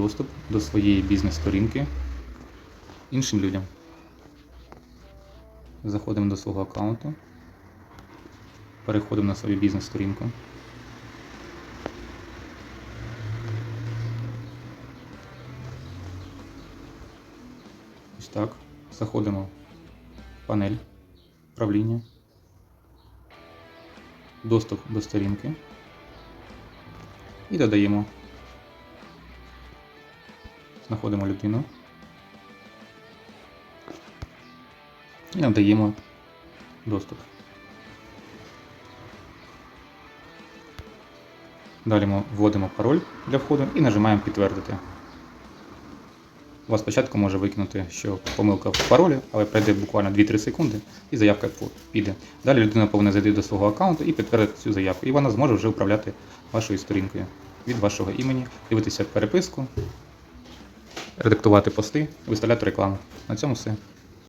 доступ до своєї бізнес-сторінки іншим людям. Заходимо до свого аккаунту, переходимо на свою бізнес-сторінку. Ось так. Заходимо в панель управління, доступ до сторінки і додаємо. Знаходимо людину і надаємо доступ. Далі ми вводимо пароль для входу і нажимаємо підтвердити. У вас спочатку може викинути, що помилка в паролі, але пройде буквально 2-3 секунди і заявка піде. Далі людина повинна зайти до свого аккаунту і підтвердити цю заявку. І вона зможе вже управляти вашою сторінкою від вашого імені, дивитися переписку, редактувати пости, виставляти рекламу. На цьому все.